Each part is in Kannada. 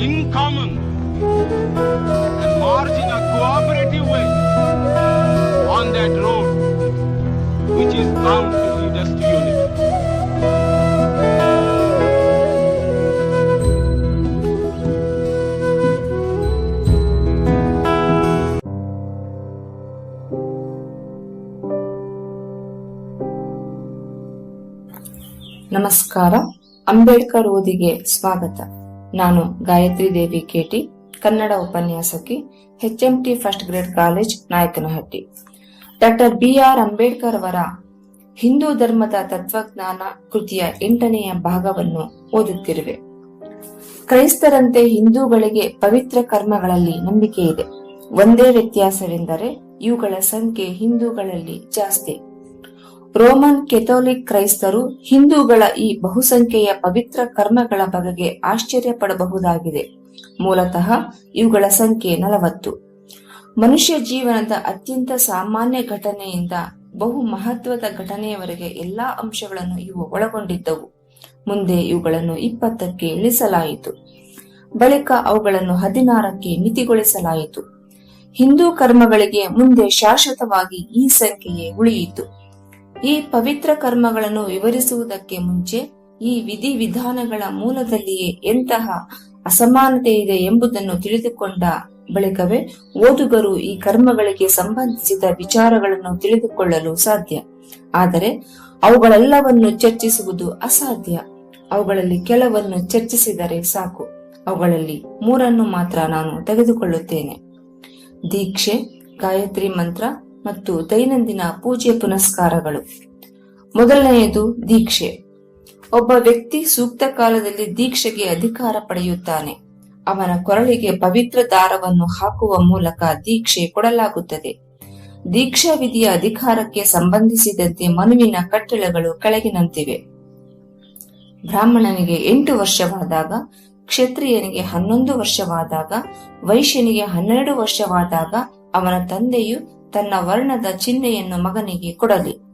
in common and march in a cooperative way on that road which is bound to lead us to unity. ನಮಸ್ಕಾರ ಅಂಬೇಡ್ಕರ್ ಓದಿಗೆ ಸ್ವಾಗತ ನಾನು ಗಾಯತ್ರಿ ದೇವಿ ಕೇಟಿ, ಕನ್ನಡ ಉಪನ್ಯಾಸಕಿ T first grade college Nayakanahatti. Doctor B R Ambedkar ಅವರ ಹಿಂದೂ ಧರ್ಮದ ತತ್ವಜ್ಞಾನ ಕೃತಿಯ ಎಂಟನೆಯ ಭಾಗವನ್ನು ಓದುತ್ತಿರುವೆ. ಕ್ರೈಸ್ತರಂತೆ ಹಿಂದೂಗಳಿಗೆ ಪವಿತ್ರ ಕರ್ಮಗಳಲ್ಲಿ ನಂಬಿಕೆ ಇದೆ. ಒಂದೇ ವ್ಯತ್ಯಾಸವೆಂದರೆ ಇವುಗಳ ಸಂಖ್ಯೆ ಹಿಂದೂಗಳಲ್ಲಿ ಜಾಸ್ತಿ. ರೋಮನ್ ಕೆಥೋಲಿಕ್ ಕ್ರೈಸ್ತರು ಹಿಂದೂಗಳ ಈ ಬಹುಸಂಖ್ಯೆಯ ಪವಿತ್ರ ಕರ್ಮಗಳ ಬಗೆಗೆ ಆಶ್ಚರ್ಯ ಪಡಬಹುದಾಗಿದೆ ಮೂಲತಃ ಇವುಗಳ ಸಂಖ್ಯೆ ನಲವತ್ತು. ಮನುಷ್ಯ ಜೀವನದ ಅತ್ಯಂತ ಸಾಮಾನ್ಯ ಘಟನೆಯಿಂದ ಬಹು ಮಹತ್ವದ ಘಟನೆಯವರೆಗೆ ಎಲ್ಲಾ ಅಂಶಗಳನ್ನು ಇವು ಒಳಗೊಂಡಿದ್ದವು. ಮುಂದೆ ಇವುಗಳನ್ನು ಇಪ್ಪತ್ತಕ್ಕೆ ಇಳಿಸಲಾಯಿತು. ಬಳಿಕ ಅವುಗಳನ್ನು ಹದಿನಾರಕ್ಕೆ ಮಿತಿಗೊಳಿಸಲಾಯಿತು. ಹಿಂದೂ ಕರ್ಮಗಳಿಗೆ ಮುಂದೆ ಶಾಶ್ವತವಾಗಿ ಈ ಸಂಖ್ಯೆಯೇ ಉಳಿಯಿತು. ಈ ಪವಿತ್ರ ಕರ್ಮಗಳನ್ನು ವಿವರಿಸುವುದಕ್ಕೆ ಮುಂಚೆ ಈ ವಿಧಿ ವಿಧಾನಗಳ ಮೂಲದಲ್ಲಿಯೇ ಎಂತಹ ಅಸಮಾನತೆ ಇದೆ ಎಂಬುದನ್ನು ತಿಳಿದುಕೊಂಡ ಬಳಿಕವೇ ಓದುಗರು ಈ ಕರ್ಮಗಳಿಗೆ ಸಂಬಂಧಿಸಿದ ವಿಚಾರಗಳನ್ನು ತಿಳಿದುಕೊಳ್ಳಲು ಸಾಧ್ಯ. ಆದರೆ ಅವುಗಳೆಲ್ಲವನ್ನು ಚರ್ಚಿಸುವುದು ಅಸಾಧ್ಯ. ಅವುಗಳಲ್ಲಿ ಕೆಲವನ್ನು ಚರ್ಚಿಸಿದರೆ ಸಾಕು. ಅವುಗಳಲ್ಲಿ ಮೂರನ್ನು ಮಾತ್ರ ನಾನು ತೆಗೆದುಕೊಳ್ಳುತ್ತೇನೆ. ದೀಕ್ಷೆ, ಗಾಯತ್ರಿ ಮಂತ್ರ ಮತ್ತು ದೈನಂದಿನ ಪೂಜೆ ಪುನಸ್ಕಾರಗಳು. ಮೊದಲನೆಯದು ದೀಕ್ಷೆ. ಒಬ್ಬ ವ್ಯಕ್ತಿ ಸೂಕ್ತ ಕಾಲದಲ್ಲಿ ದೀಕ್ಷೆಗೆ ಅಧಿಕಾರ ಪಡೆಯುತ್ತಾನೆ. ಅವನ ಕೊರಳಿಗೆ ಪವಿತ್ರ ದಾರವನ್ನು ಹಾಕುವ ಮೂಲಕ ದೀಕ್ಷೆ ಕೊಡಲಾಗುತ್ತದೆ. ದೀಕ್ಷಾ ವಿಧಿಯ ಅಧಿಕಾರಕ್ಕೆ ಸಂಬಂಧಿಸಿದಂತೆ ಮನುವಿನ ಕಟ್ಟಳೆಗಳು ಕೆಳಗಿನಂತಿವೆ. ಬ್ರಾಹ್ಮಣನಿಗೆ ಎಂಟು ವರ್ಷವಾದಾಗ, ಕ್ಷತ್ರಿಯನಿಗೆ ಹನ್ನೊಂದು ವರ್ಷವಾದಾಗ, ವೈಶ್ಯನಿಗೆ ಹನ್ನೆರಡು ವರ್ಷವಾದಾಗ ಅವನ ತಂದೆಯು ತನ್ನ ವರ್ಣದ ಚಿಹ್ನೆಯನ್ನು ಮಗನಿಗೆ ಕೊಡಲಿ.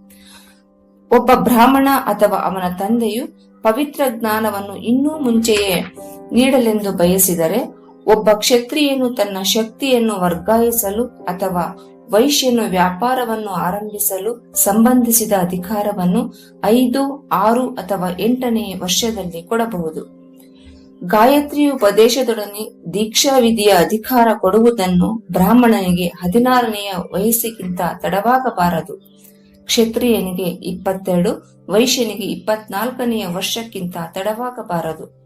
ಒಬ್ಬ ಬ್ರಾಹ್ಮಣ ಅಥವಾ ಅವನ ತಂದೆಯು ಪವಿತ್ರ ಜ್ಞಾನವನ್ನು ಇನ್ನೂ ಮುಂಚೆಯೇ ನೀಡಲೆಂದು ಬಯಸಿದರೆ, ಒಬ್ಬ ಕ್ಷತ್ರಿಯನು ತನ್ನ ಶಕ್ತಿಯನ್ನು ವರ್ಗಾಯಿಸಲು ಅಥವಾ ವೈಶ್ಯನು ವ್ಯಾಪಾರವನ್ನು ಆರಂಭಿಸಲು ಸಂಬಂಧಿಸಿದ ಅಧಿಕಾರವನ್ನು ಐದು, ಆರು ಅಥವಾ ಎಂಟನೇ ವರ್ಷದಲ್ಲಿ ಕೊಡಬಹುದು. ಗಾಯತ್ರಿ ಉಪದೇಶದೊಡನೆ ದೀಕ್ಷಾ ವಿಧಿಯ ಅಧಿಕಾರ ಕೊಡುವುದನ್ನು ಬ್ರಾಹ್ಮಣನಿಗೆ ಹದಿನಾರನೆಯ ವಯಸ್ಸಿಗಿಂತ ತಡವಾಗಬಾರದು. ಕ್ಷತ್ರಿಯನಿಗೆ ಇಪ್ಪತ್ತೆರಡು, ವೈಶ್ಯನಿಗೆ ಇಪ್ಪತ್ನಾಲ್ಕನೆಯ ವರ್ಷಕ್ಕಿಂತ ತಡವಾಗಬಾರದು.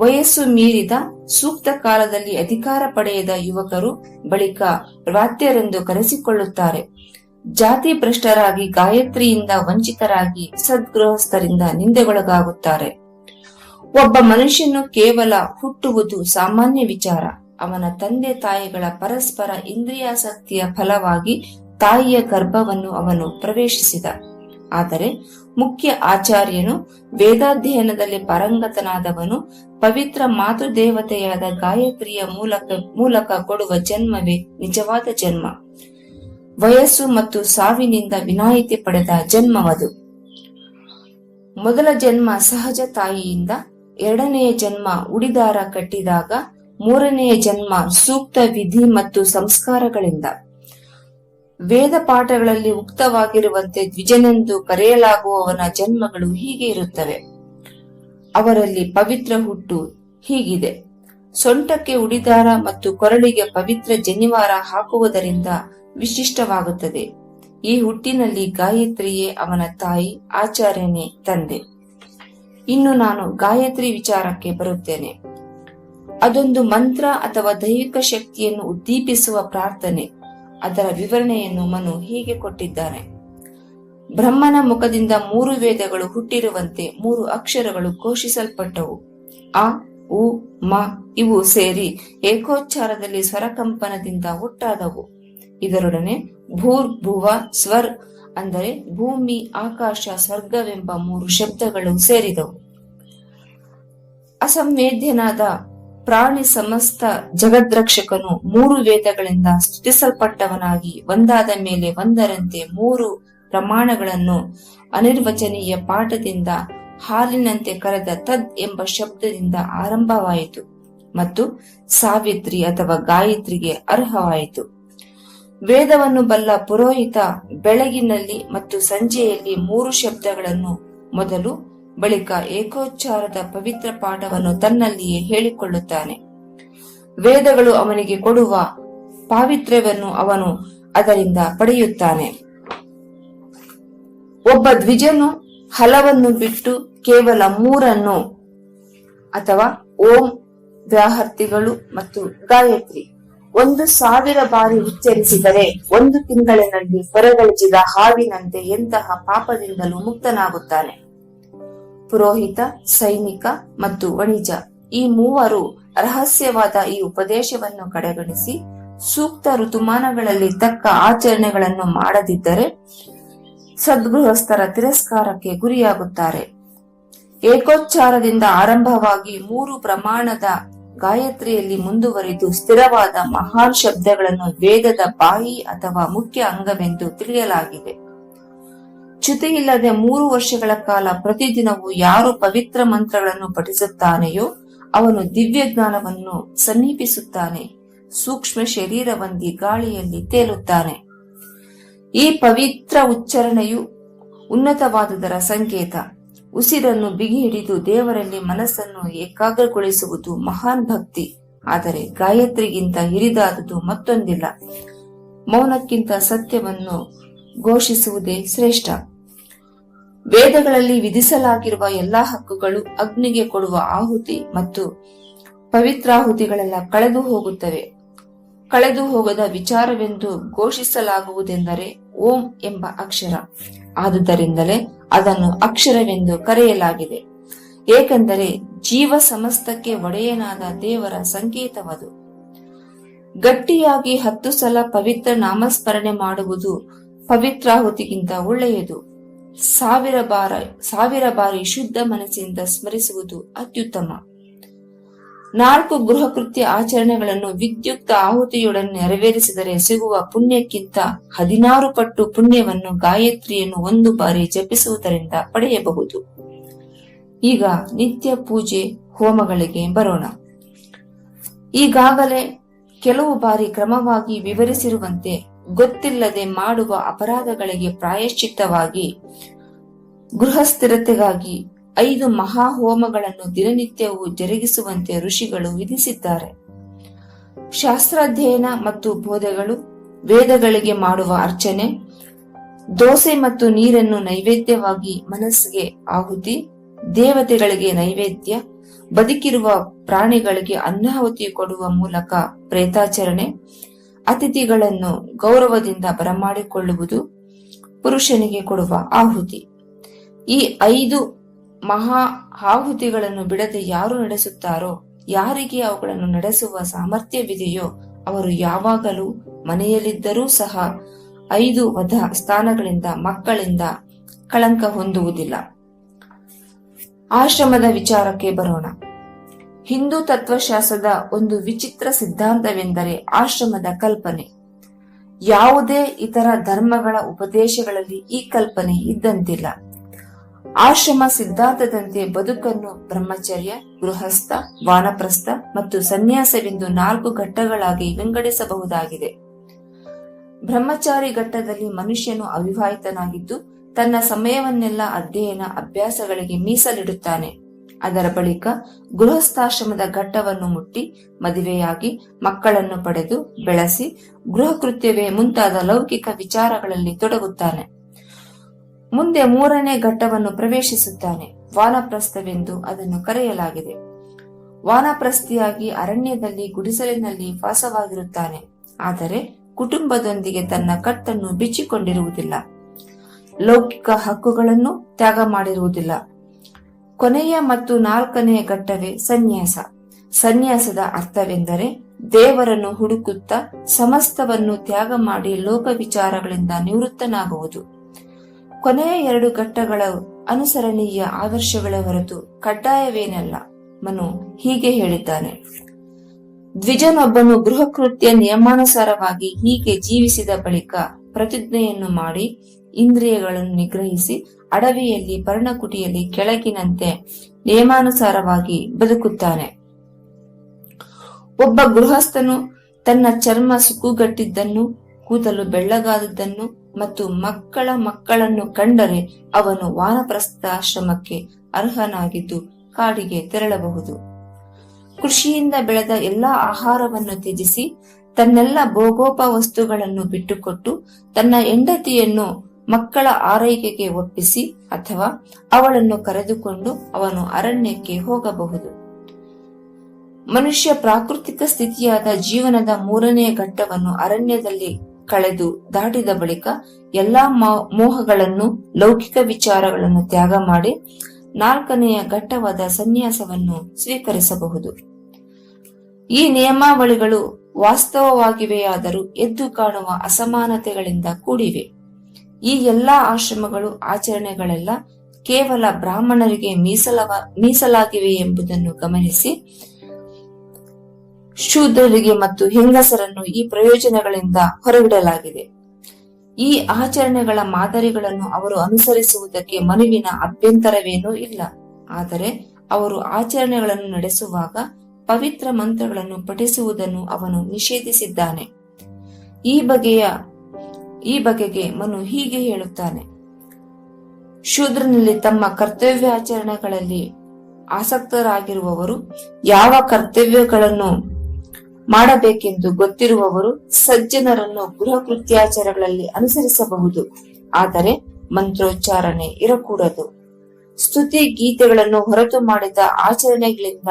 ವಯಸ್ಸು ಮೀರಿದ ಸೂಕ್ತ ಕಾಲದಲ್ಲಿ ಅಧಿಕಾರ ಪಡೆಯದ ಯುವಕರು ಬಳಿಕ ವ್ರಾತ್ಯರೆಂದು ಕರೆಸಿಕೊಳ್ಳುತ್ತಾರೆ. ಜಾತಿ ಭ್ರಷ್ಟರಾಗಿ ಗಾಯತ್ರಿಯಿಂದ ವಂಚಿತರಾಗಿ ಸದ್ಗೃಹಸ್ಥರಿಂದ ನಿಂದೆಗೊಳಗಾಗುತ್ತಾರೆ. ಒಬ್ಬ ಮನುಷ್ಯನು ಕೇವಲ ಹುಟ್ಟುವುದು ಸಾಮಾನ್ಯ ವಿಚಾರ. ಅವನ ತಂದೆ ತಾಯಿಗಳ ಪರಸ್ಪರ ಇಂದ್ರಿಯಾಸಕ್ತಿಯ ಫಲವಾಗಿ ತಾಯಿಯ ಗರ್ಭವನ್ನು ಅವನು ಪ್ರವೇಶಿಸಿದ. ಆದರೆ ಮುಖ್ಯ ಆಚಾರ್ಯನು ವೇದಾಧ್ಯಯನದಲ್ಲಿ ಪರಂಗತನಾದವನು ಪವಿತ್ರ ಮಾತೃದೇವತೆಯಾದ ಗಾಯತ್ರಿಯ ಮೂಲಕ ಮೂಲಕ ಕೊಡುವ ಜನ್ಮವೇ ನಿಜವಾದ ಜನ್ಮ. ವಯಸ್ಸು ಮತ್ತು ಸಾವಿನಿಂದ ವಿನಾಯಿತಿ ಪಡೆದ ಜನ್ಮವದು. ಮೊದಲ ಜನ್ಮ ಸಹಜ ತಾಯಿಯಿಂದ ಎರಡನೆಯ ಜನ್ಮ ಉಡಿದಾರ ಕಟ್ಟಿದಾಗ ಮೂರನೆಯ ಜನ್ಮ ಸೂಕ್ತ ವಿಧಿ ಮತ್ತು ಸಂಸ್ಕಾರಗಳಿಂದ. ವೇದ ಪಾಠಗಳಲ್ಲಿ ಉಕ್ತವಾಗಿರುವಂತೆ ದ್ವಿಜನೆಂದು ಕರೆಯಲಾಗುವವನ ಜನ್ಮಗಳು ಹೀಗೆ ಇರುತ್ತವೆ. ಅವರಲ್ಲಿ ಪವಿತ್ರ ಹುಟ್ಟು ಹೀಗಿದೆ. ಸೊಂಟಕ್ಕೆ ಉಡಿದಾರ ಮತ್ತು ಕೊರಳಿಗೆ ಪವಿತ್ರ ಜನಿವಾರ ಹಾಕುವುದರಿಂದ ವಿಶಿಷ್ಟವಾಗುತ್ತದೆ. ಈ ಹುಟ್ಟಿನಲ್ಲಿ ಗಾಯತ್ರಿಯೇ ಅವನ ತಾಯಿ, ಆಚಾರ್ಯನೇ, ತಂದೆ. ಇನ್ನು ನಾನು ಗಾಯತ್ರಿ ವಿಚಾರಕ್ಕೆ ಬರುತ್ತೇನೆ. ಅದೊಂದು ಮಂತ್ರ ಅಥವಾ ದೈವಿಕ ಶಕ್ತಿಯನ್ನು ಉದ್ದೀಪಿಸುವ ಪ್ರಾರ್ಥನೆ. ಅದರ ವಿವರಣೆಯನ್ನು ಮನು ಹೀಗೆ ಕೊಟ್ಟಿದ್ದಾನೆ. ಬ್ರಹ್ಮನ ಮುಖದಿಂದ ಮೂರು ವೇದಗಳು ಹುಟ್ಟಿರುವಂತೆ ಮೂರು ಅಕ್ಷರಗಳು ಘೋಷಿಸಲ್ಪಟ್ಟವು. ಆ, ಉ, ಮ ಇವು ಸೇರಿ ಏಕೋಚ್ಚಾರದಲ್ಲಿ ಸ್ವರಕಂಪನದಿಂದ ಹುಟ್ಟಾದವು ಇದರೊಡನೆ ಭೂರ್ ಭುವ ಸ್ವರ್ ಅಂದರೆ ಭೂಮಿ, ಆಕಾಶ, ಸ್ವರ್ಗವೆಂಬ ಮೂರು ಶಬ್ದಗಳು ಸೇರಿದವು. ಅಸಂವೇದ್ಯನಾದ ಪ್ರಾಣಿ ಸಮಸ್ತ ಜಗದ್ರಕ್ಷಕನು ಮೂರು ವೇದಗಳಿಂದ ಸ್ತುತಿಸಲ್ಪಟ್ಟವನಾಗಿ ಒಂದಾದ ಮೇಲೆ ಒಂದರಂತೆ ಮೂರು ಪ್ರಮಾಣಗಳನ್ನು ಅನಿರ್ವಚನೀಯ ಪಾಠದಿಂದ ಹಾಲಿನಂತೆ ಕರೆದ ತದ್ ಎಂಬ ಶಬ್ದದಿಂದ ಆರಂಭವಾಯಿತು ಮತ್ತು ಸಾವಿತ್ರಿ ಅಥವಾ ಗಾಯತ್ರಿಗೆ ಅರ್ಹವಾಯಿತು. ವೇದವನ್ನು ಬಲ್ಲ ಪುರೋಹಿತ ಬೆಳಗಿನಲ್ಲಿ ಮತ್ತು ಸಂಜೆಯಲ್ಲಿ ಮೂರು ಶಬ್ದಗಳನ್ನು ಮೊದಲು ಬಳಿಕ ಏಕೋಚ್ಚಾರದ ಪವಿತ್ರ ಪಾಠವನ್ನು ತನ್ನಲ್ಲಿಯೇ ಹೇಳಿಕೊಳ್ಳುತ್ತಾನೆ. ವೇದಗಳು ಅವನಿಗೆ ಕೊಡುವ ಪಾವಿತ್ರ್ಯವನ್ನು ಅವನು ಅದರಿಂದ ಪಡೆಯುತ್ತಾನೆ. ಒಬ್ಬ ದ್ವಿಜನು ಹಲವನ್ನು ಬಿಟ್ಟು ಕೇವಲ ಮೂರನ್ನು ಅಥವಾ ಓಂ ವ್ಯಾಹರ್ತಿಗಳು ಮತ್ತು ಗಾಯತ್ರಿ ಒಂದು ಸಾವಿರ ಬಾರಿ ಉಚ್ಚರಿಸಿದರೆ ಒಂದು ತಿಂಗಳಿನಲ್ಲಿ ಹೊರಗಳಿಸಿದ ಹಾವಿನಂತೆ ಎಂತಹ ಪಾಪದಿಂದಲೂ ಮುಕ್ತನಾಗುತ್ತಾನೆ. ಪುರೋಹಿತ, ಸೈನಿಕ ಮತ್ತು ವಣಿಜ ಈ ಮೂವರು ರಹಸ್ಯವಾದ ಈ ಉಪದೇಶವನ್ನು ಕಡೆಗಣಿಸಿ ಸೂಕ್ತ ಋತುಮಾನಗಳಲ್ಲಿ ತಕ್ಕ ಆಚರಣೆಗಳನ್ನು ಮಾಡದಿದ್ದರೆ ಸದ್ಗೃಹಸ್ಥರ ತಿರಸ್ಕಾರಕ್ಕೆ ಗುರಿಯಾಗುತ್ತಾರೆ. ಏಕೋಚ್ಚಾರದಿಂದ ಆರಂಭವಾಗಿ ಮೂರು ಪ್ರಮಾಣದ ಗಾಯತ್ರಿಯಲ್ಲಿ ಮುಂದುವರಿದು ಸ್ಥಿರವಾದ ಮಹಾನ್ ಶಬ್ದಗಳನ್ನು ವೇದದ ಬಾಯಿ ಅಥವಾ ಮುಖ್ಯ ಅಂಗವೆಂದು ತಿಳಿಯಲಾಗಿದೆ. ಚ್ಯುತಿಯಿಲ್ಲದೆ ಮೂರು ವರ್ಷಗಳ ಕಾಲ ಪ್ರತಿದಿನವೂ ಯಾರು ಪವಿತ್ರ ಮಂತ್ರಗಳನ್ನು ಪಠಿಸುತ್ತಾನೆಯೋ ಅವನು ದಿವ್ಯ ಜ್ಞಾನವನ್ನು ಸಮೀಪಿಸುತ್ತಾನೆ. ಸೂಕ್ಷ್ಮ ಶರೀರವೊಂದಿ ಗಾಳಿಯಲ್ಲಿ ತೇಲುತ್ತಾನೆ. ಈ ಪವಿತ್ರ ಉಚ್ಚಾರಣೆಯು ಉನ್ನತವಾದುದರ ಸಂಕೇತ. ಉಸಿರನ್ನು ಬಿಗಿ ಹಿಡಿದು ದೇವರಲ್ಲಿ ಮನಸ್ಸನ್ನು ಏಕಾಗ್ರಗೊಳಿಸುವುದು ಮಹಾನ್ ಭಕ್ತಿ. ಆದರೆ ಗಾಯತ್ರಿಗಿಂತ ಹಿರಿದಾದುದು ಮತ್ತೊಂದಿಲ್ಲ. ಮೌನಕ್ಕಿಂತ ಸತ್ಯವನ್ನು ಘೋಷಿಸುವುದೇ ಶ್ರೇಷ್ಠ. ವೇದಗಳಲ್ಲಿ ವಿಧಿಸಲಾಗಿರುವ ಎಲ್ಲಾ ಹಕ್ಕುಗಳು ಅಗ್ನಿಗೆ ಕೊಡುವ ಆಹುತಿ ಮತ್ತು ಪವಿತ್ರಾಹುತಿಗಳೆಲ್ಲ ಕಳೆದು ಹೋಗುತ್ತವೆ. ಕಳೆದು ಹೋಗದ ವಿಚಾರವೆಂದು ಘೋಷಿಸಲಾಗುವುದೆಂದರೆ ಓಂ ಎಂಬ ಅಕ್ಷರ. ಆದುದರಿಂದಲೇ ಅದನ್ನು ಅಕ್ಷರವೆಂದು ಕರೆಯಲಾಗಿದೆ. ಏಕೆಂದರೆ ಜೀವ ಸಮಸ್ತಕ್ಕೆ ಒಡೆಯನಾದ ದೇವರ ಸಂಕೇತವದು. ಗಟ್ಟಿಯಾಗಿ ಹತ್ತು ಸಲ ಪವಿತ್ರ ನಾಮಸ್ಮರಣೆ ಮಾಡುವುದು ಪವಿತ್ರಾಹುತಿಗಿಂತ ಒಳ್ಳೆಯದು. ಸಾವಿರ ಬಾರ ಸಾವಿರ ಬಾರಿ ಶುದ್ಧ ಮನಸ್ಸಿಂದ ಸ್ಮರಿಸುವುದು ಅತ್ಯುತ್ತಮ. ನಾಲ್ಕು ಗೃಹಕೃತ್ಯ ಆಚರಣೆಗಳನ್ನು ವಿದ್ಯುಕ್ತ ಆಹುತಿಯೊಡನೆ ನೆರವೇರಿಸಿದರೆ ಸಿಗುವ ಪುಣ್ಯಕ್ಕಿಂತ ಹದಿನಾರು ಪಟ್ಟು ಪುಣ್ಯವನ್ನು ಗಾಯತ್ರಿಯನ್ನು ಒಂದು ಬಾರಿ ಜಪಿಸುವುದರಿಂದ ಪಡೆಯಬಹುದು. ಈಗ ನಿತ್ಯ ಪೂಜೆ ಹೋಮಗಳಿಗೆ ಬರೋಣ. ಈಗಾಗಲೇ ಕೆಲವು ಬಾರಿ ಕ್ರಮವಾಗಿ ವಿವರಿಸಿರುವಂತೆ ಗೊತ್ತಿಲ್ಲದೆ ಮಾಡುವ ಅಪರಾಧಗಳಿಗೆ ಪ್ರಾಯಶ್ಚಿತ್ತವಾಗಿ ಗೃಹಸ್ಥಿರತೆಗಾಗಿ ಐದು ಮಹಾಹೋಮಗಳನ್ನು ದಿನನಿತ್ಯವೂ ಜರುಗಿಸುವಂತೆ ಋಷಿಗಳು ವಿಧಿಸಿದ್ದಾರೆ. ಶಾಸ್ತ್ರಾಧ್ಯಯನ ಮತ್ತು ಬೋಧೆಗಳು, ವೇದಗಳಿಗೆ ಮಾಡುವ ಅರ್ಚನೆ, ದೋಸೆ ಮತ್ತು ನೀರನ್ನು ನೈವೇದ್ಯವಾಗಿ ಮನಸ್ಸಿಗೆ ಆಹುತಿ, ದೇವತೆಗಳಿಗೆ ನೈವೇದ್ಯ, ಬದುಕಿರುವ ಪ್ರಾಣಿಗಳಿಗೆ ಅನ್ನಾಹುತಿ ಕೊಡುವ ಮೂಲಕ ಪ್ರೇತಾಚರಣೆ, ಅತಿಥಿಗಳನ್ನು ಗೌರವದಿಂದ ಬರಮಾಡಿಕೊಳ್ಳುವುದು, ಪುರುಷನಿಗೆ ಕೊಡುವ ಆಹುತಿ. ಈ ಐದು ಮಹಾ ಆಹುತಿಗಳನ್ನು ಬಿಡದೆ ಯಾರು ನಡೆಸುತ್ತಾರೋ, ಯಾರಿಗೆ ಅವುಗಳನ್ನು ನಡೆಸುವ ಸಾಮರ್ಥ್ಯವಿದೆಯೋ ಅವರು ಯಾವಾಗಲೂ ಮನೆಯಲ್ಲಿದ್ದರೂ ಸಹ ಐದು ವಧ ಸ್ಥಾನಗಳಿಂದ ಮಕ್ಕಳಿಂದ ಕಳಂಕ ಹೊಂದುವುದಿಲ್ಲ. ಆಶ್ರಮದ ವಿಚಾರಕ್ಕೆ ಬರೋಣ. ಹಿಂದೂ ತತ್ವಶಾಸ್ತ್ರದ ಒಂದು ವಿಚಿತ್ರ ಸಿದ್ಧಾಂತವೆಂದರೆ ಆಶ್ರಮದ ಕಲ್ಪನೆ. ಯಾವುದೇ ಇತರ ಧರ್ಮಗಳ ಉಪದೇಶಗಳಲ್ಲಿ ಈ ಕಲ್ಪನೆ ಇದ್ದಂತಿಲ್ಲ. ಆಶ್ರಮ ಸಿದ್ಧಾಂತದಂತೆ ಬದುಕನ್ನು ಬ್ರಹ್ಮಚರ್ಯ, ಗೃಹಸ್ಥ, ವಾನಪ್ರಸ್ಥ ಮತ್ತು ಸನ್ಯಾಸವೆಂದು ನಾಲ್ಕು ಘಟ್ಟಗಳಾಗಿ ವಿಂಗಡಿಸಬಹುದಾಗಿದೆ. ಬ್ರಹ್ಮಚಾರಿ ಘಟ್ಟದಲ್ಲಿ ಮನುಷ್ಯನು ಅವಿವಾಹಿತನಾಗಿದ್ದು, ತನ್ನ ಸಮಯವನ್ನೆಲ್ಲ ಅಧ್ಯಯನ ಅಭ್ಯಾಸಗಳಿಗೆ ಮೀಸಲಿಡುತ್ತಾನೆ. ಅದರ ಬಳಿಕ ಗೃಹಸ್ಥಾಶ್ರಮದ ಘಟ್ಟವನ್ನು ಮುಟ್ಟಿ, ಮದುವೆಯಾಗಿ ಮಕ್ಕಳನ್ನು ಪಡೆದು ಬೆಳೆಸಿ ಗೃಹ ಮುಂತಾದ ಲೌಕಿಕ ವಿಚಾರಗಳಲ್ಲಿ ತೊಡಗುತ್ತಾನೆ. ಮುಂದೆ ಮೂರನೇ ಘಟ್ಟವನ್ನು ಪ್ರವೇಶಿಸುತ್ತಾನೆ. ವಾನಪ್ರಸ್ಥವೆಂದು ಅದನ್ನು ಕರೆಯಲಾಗಿದೆ. ವಾನಪ್ರಸ್ಥಿಯಾಗಿ ಅರಣ್ಯದಲ್ಲಿ ಗುಡಿಸಲಿನಲ್ಲಿ ವಾಸವಾಗಿರುತ್ತಾನೆ. ಆದರೆ ಕುಟುಂಬದೊಂದಿಗೆ ತನ್ನ ಕಟ್ಟನ್ನು ಬಿಚ್ಚಿಕೊಂಡಿರುವುದಿಲ್ಲ. ಲೌಕಿಕ ಹಕ್ಕುಗಳನ್ನು ತ್ಯಾಗ ಮಾಡಿರುವುದಿಲ್ಲ. ಕೊನೆಯ ಮತ್ತು ನಾಲ್ಕನೆಯ ಘಟ್ಟವೇ ಸನ್ಯಾಸ. ಸನ್ಯಾಸದ ಅರ್ಥವೆಂದರೆ ದೇವರನ್ನು ಹುಡುಕುತ್ತಾ ಸಮಸ್ತವನ್ನು ತ್ಯಾಗ ಮಾಡಿ ಲೋಕ ವಿಚಾರಗಳಿಂದ ನಿವೃತ್ತನಾಗುವುದು. ಕೊನೆಯ ಎರಡು ಘಟ್ಟಗಳ ಅನುಸರಣೀಯ ಆದರ್ಶಗಳ ಹೊರತು ಕಡ್ಡಾಯವೇನಲ್ಲ? ಮನು ಹೀಗೆ ಹೇಳಿದ್ದಾನೆ. ದ್ವಿಜನೊಬ್ಬನು ಗೃಹಕೃತ್ಯ ನಿಯಮಾನುಸಾರವಾಗಿ ಹೀಗೆ ಜೀವಿಸಿದ ಬಳಿಕ ಪ್ರತಿಜ್ಞೆಯನ್ನು ಮಾಡಿ ಇಂದ್ರಿಯಗಳನ್ನು ನಿಗ್ರಹಿಸಿ ಅಡವಿಯಲ್ಲಿ ಪರ್ಣಕುಟಿಯಲ್ಲಿ ಕೆಳಗಿನಂತೆ ನಿಯಮಾನುಸಾರವಾಗಿ ಬದುಕುತ್ತಾನೆ. ಒಬ್ಬ ಗೃಹಸ್ಥನು ತನ್ನ ಚರ್ಮ ಸುಕ್ಕುಗಟ್ಟಿದ್ದನ್ನು, ಕೂದಲು ಬೆಳ್ಳಗಾದದ್ದನ್ನು ಮತ್ತು ಮಕ್ಕಳ ಮಕ್ಕಳನ್ನು ಕಂಡರೆ ಅವನು ವಾನಪ್ರಸ್ಥಾಶ್ರಮಕ್ಕೆ ಅರ್ಹನಾಗಿದ್ದು ಕಾಡಿಗೆ ತೆರಳಬಹುದು. ಕೃಷಿಯಿಂದ ಬೆಳೆದ ಎಲ್ಲಾ ಆಹಾರವನ್ನು ತ್ಯಜಿಸಿ ತನ್ನೆಲ್ಲ ಭೋಗೋಪ ವಸ್ತುಗಳನ್ನು ಬಿಟ್ಟುಕೊಟ್ಟು ತನ್ನ ಹೆಂಡತಿಯನ್ನು ಮಕ್ಕಳ ಆರೈಕೆಗೆ ಒಪ್ಪಿಸಿ ಅಥವಾ ಅವಳನ್ನು ಕರೆದುಕೊಂಡು ಅವನು ಅರಣ್ಯಕ್ಕೆ ಹೋಗಬಹುದು. ಮನುಷ್ಯ ಪ್ರಾಕೃತಿಕ ಸ್ಥಿತಿಯಾದ ಜೀವನದ ಮೂರನೆಯ ಘಟ್ಟವನ್ನು ಅರಣ್ಯದಲ್ಲಿ ಕಳೆದು ದಾಟಿದ ಬಳಿಕ ಎಲ್ಲಾ ಮೋಹಗಳನ್ನು, ಲೌಕಿಕ ವಿಚಾರಗಳನ್ನು ತ್ಯಾಗ ಮಾಡಿ ನಾಲ್ಕನೆಯ ಘಟ್ಟವಾದ ಸನ್ಯಾಸವನ್ನು ಸ್ವೀಕರಿಸಬಹುದು. ಈ ನಿಯಮಾವಳಿಗಳು ವಾಸ್ತವವಾಗಿವೆಯಾದರೂ ಎದ್ದು ಕಾಣುವ ಅಸಮಾನತೆಗಳಿಂದ ಕೂಡಿವೆ. ಈ ಎಲ್ಲಾ ಆಶ್ರಮಗಳು, ಆಚರಣೆಗಳೆಲ್ಲ ಕೇವಲ ಬ್ರಾಹ್ಮಣರಿಗೆ ಮೀಸಲವ ಮೀಸಲಾಗಿವೆ ಎಂಬುದನ್ನು ಗಮನಿಸಿ ಶೂದ್ರರಿಗೆ ಮತ್ತು ಹೆಂಗಸರನ್ನು ಈ ಪ್ರಯೋಜನಗಳಿಂದ ಹೊರಗಿಡಲಾಗಿದೆ ಈ ಆಚರಣೆಗಳ ಮಾದರಿಗಳನ್ನು ಅವರು ಅನುಸರಿಸುವುದಕ್ಕೆ ಮನುವಿನ ಅಭ್ಯಂತರವೇನೂ ಇಲ್ಲ. ಆದರೆ ಅವರು ಆಚರಣೆಗಳನ್ನು ನಡೆಸುವಾಗ ಪವಿತ್ರ ಮಂತ್ರಗಳನ್ನು ಪಠಿಸುವುದನ್ನು ಅವನು ನಿಷೇಧಿಸಿದ್ದಾನೆ. ಈ ಬಗೆಯ, ಈ ಬಗೆಗೆ ಮನು ಹೀಗೆ ಹೇಳುತ್ತಾನೆ. ಶೂದ್ರನಲ್ಲಿ ತಮ್ಮ ಕರ್ತವ್ಯಾಚರಣೆಗಳಲ್ಲಿ ಆಸಕ್ತರಾಗಿರುವವರು ಯಾವ ಕರ್ತವ್ಯಗಳನ್ನು ಮಾಡಬೇಕೆಂದು ಗೊತ್ತಿರುವವರು ಸಜ್ಜನರನ್ನು ಗೃಹ ಕೃತ್ಯಾಚಾರಗಳಲ್ಲಿ ಅನುಸರಿಸಬಹುದು. ಆದರೆ ಮಂತ್ರೋಚ್ಚಾರಣೆ ಇರಕೂಡದು. ಸ್ತುತಿ ಗೀತೆಗಳನ್ನು ಹೊರತು ಮಾಡಿದ ಆಚರಣೆಗಳಿಂದ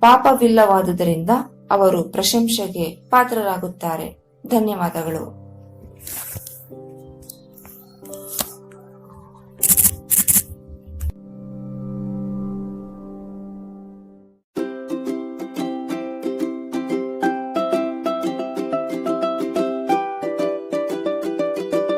ಪಾಪವಿಲ್ಲವಾದುದರಿಂದ ಅವರು ಪ್ರಶಂಸೆಗೆ ಪಾತ್ರರಾಗುತ್ತಾರೆ. ಧನ್ಯವಾದಗಳು.